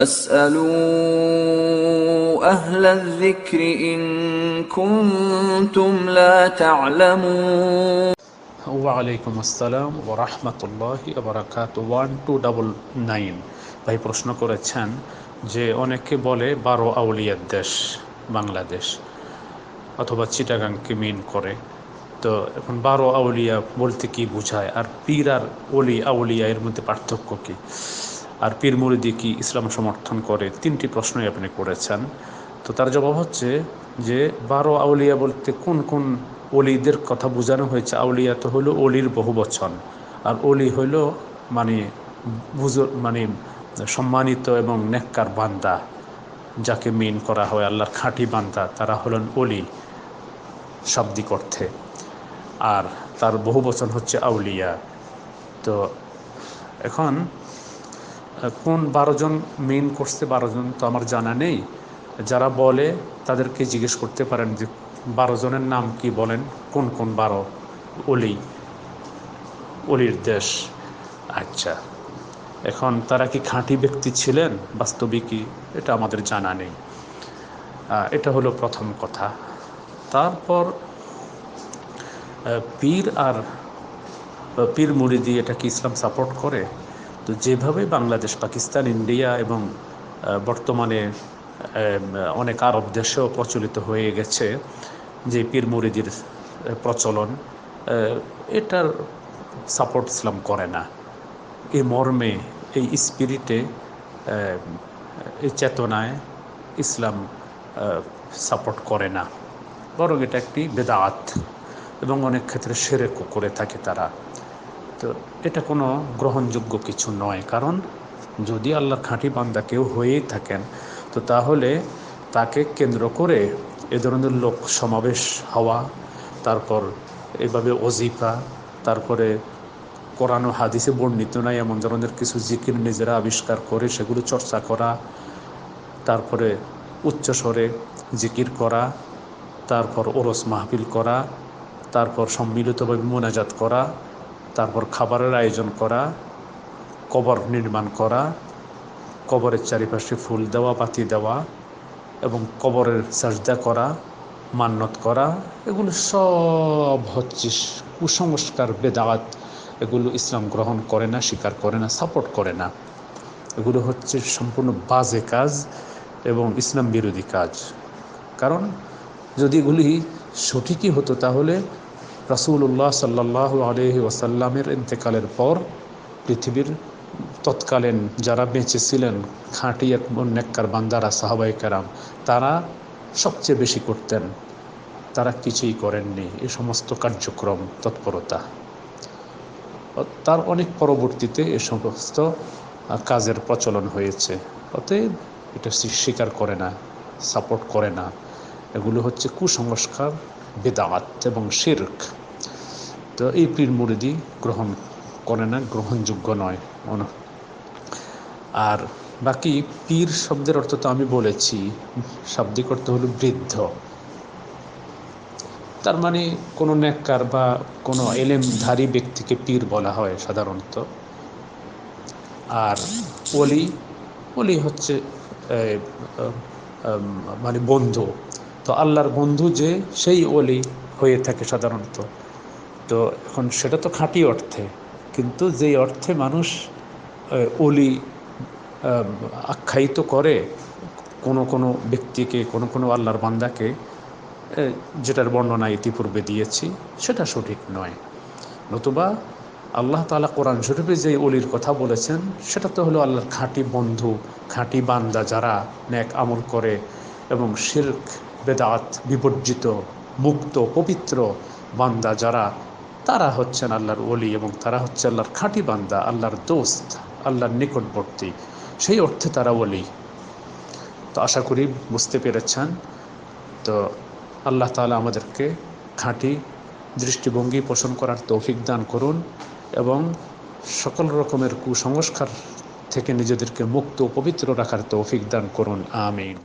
فاسألوا أهل الذكر إن كنتم لا تعلمون ওয়ালাইকুম আসসালাম ও রহমতুল্লাহ বারাকাত one two double nine ভাই প্রশ্ন করেছেন যে অনেকে বলে বারো আউলিয়ার দেশ বাংলাদেশ অথবা চিটাগাংকে মিন করে তো এখন বারো আউলিয়া বলতে কি বোঝায় আর পীর আর অলি আউলিয়া এর মধ্যে পার্থক্য কি আর পীর মুরিদি কি ইসলাম সমর্থন করে? তিনটি প্রশ্নই আপনি করেছেন। তো তার জবাব হচ্ছে যে, বারো আউলিয়া বলতে কোন কোন অলিদের কথা বোঝানো হয়েছে? আউলিয়া তো হলো অলির বহু বচন। আর অলি হইল মানে বুজুর মানে সম্মানিত এবং নেককার বান্দা, যাকে মিন করা হয়, আল্লাহর খাঁটি বান্দা। তারা হলেন অলি শাব্দিক অর্থে। আর তার বহু বচন হচ্ছে আউলিয়া। তো এখন কোন বারো জন মেইন করছে বারো জন, তো আমার জানা নেই। যারা বলে, তাদেরকে জিজ্ঞেস করতে পারেন যে, বারো জনের নাম কি বলেন? কোন কোন বারো? অলি অলির দেশ। আচ্ছা। এখন তারা কি খাঁটি ব্যক্তি ছিলেন? বাস্তবিকই এটা আমাদের জানা নেই। এটা হলো প্রথম কথা। তারপর পীর আর পীর মুড়ি দিয়ে এটা কি ইসলাম সাপোর্ট করে? তো যেভাবে বাংলাদেশ, পাকিস্তান, ইন্ডিয়া এবং বর্তমানে অনেক আরব দেশেও প্রচলিত হয়ে গেছে যে পীর মুরিদির প্রচলন এটার সাপোর্ট ইসলাম করে না। এই মর্মে, এই স্পিরিটে এই চেতনায় ইসলাম সাপোর্ট করে না। বরং এটা একটি বেদাত এবং অনেক ক্ষেত্রে সেরেকও করে থাকে তারা। তো এটা কোনো গ্রহণযোগ্য কিছু নয়। কারণ যদি আল্লাহর খাঁটি বান্দা কেউ হয়েই থাকেন, তো তাহলে তাকে কেন্দ্র করে এ ধরনের লোক সমাবেশ হওয়া, তারপর এভাবে অজিফা তারপরে কোরআন হাদিসে বর্ণিত নাই এমন ধরনের কিছু জিকির নিজেরা আবিষ্কার করে, সেগুলো চর্চা করা, তারপরে উচ্চস্বরে জিকির করা, তারপর ওরস মাহফিল করা, তারপর সম্মিলিতভাবে মোনাজাত করা তারপর খাবারের আয়োজন করা, কবর নির্মাণ করা, কবরের চারিপাশে ফুল দেওয়া, বাতি দেওয়া এবং কবরের সাজদা করা মান্যত করা, এগুলো সব হচ্ছে কুসংস্কার, বেদাত। এগুলো ইসলাম গ্রহণ করে না, স্বীকার করে না, সাপোর্ট করে না। এগুলো হচ্ছে সম্পূর্ণ বাজে কাজ এবং ইসলাম বিরোধী কাজ। কারণ যদি এগুলি সঠিকই হতো তাহলে রাসুল্লাহ সাল্লাহ আলহি ওয়াসাল্লামের ইন্তেকালের পর পৃথিবীর তৎকালীন যারা বেঁচে ছিলেন, খাঁটি এক নেককার বান্দারা সাহাবাই কারাম, তারা সবচেয়ে বেশি করতেন। তারা কিছুই করেননি। এ সমস্ত কার্যক্রম, তৎপরতা। তার অনেক পরবর্তীতে এ সমস্ত কাজের প্রচলন হয়েছে। অতএব এটা স্বীকার করে না, সাপোর্ট করে না। এগুলো হচ্ছে কুসংস্কার, বেদাত এবং শির্ক। তো এই পীর মুরিদি গ্রহণ করে না, গ্রহণযোগ্য নয় আর বাকি পীর শব্দের অর্থ তো আমি বলেছি, শাব্দিক অর্থ হলো বৃদ্ধ। তার মানে কোনো নেককার বা কোনো এলেমধারী ব্যক্তিকে পীর বলা হয় সাধারণত। আর অলি অলি হচ্ছে মানে বন্ধু। তো আল্লাহর বন্ধু যে, সেই অলি হয়ে থাকে সাধারণত। তো এখন সেটা তো খাঁটি অর্থে, কিন্তু যেই অর্থে মানুষ অলি আখ্যায়িত করে, কোনো কোনো ব্যক্তিকে, কোনো কোনো আল্লাহর বান্দাকে যেটার বর্ণনা ইতিপূর্বে দিয়েছি, সেটা সঠিক নয়। নতুবা আল্লাহ তালা কোরআন শরীফে যে অলির কথা বলেছেন, সেটা তো হলো আল্লাহর খাঁটি বন্ধু, খাঁটি বান্দা যারা ন্যাক আমল করে এবং শির্ক, বেদাত, বিবর্জিত, মুক্ত, পবিত্র বান্দা যারা তারা হচ্ছেন আল্লাহর ওলি এবং তারা হচ্ছে আল্লাহর খাঁটি বান্দা, আল্লাহর দোস্ত, আল্লাহর নিকটবর্তী। সেই অর্থে তারা ওলি। তো আশা করি বুঝতে পেরেছেন। তো আল্লাহ তালা আমাদেরকে খাঁটি দৃষ্টিভঙ্গি পোষণ করার তৌফিক দান করুন এবং সকল রকমের কুসংস্কার থেকে নিজেদেরকে মুক্ত পবিত্র রাখার তৌফিক দান করুন। আমিন।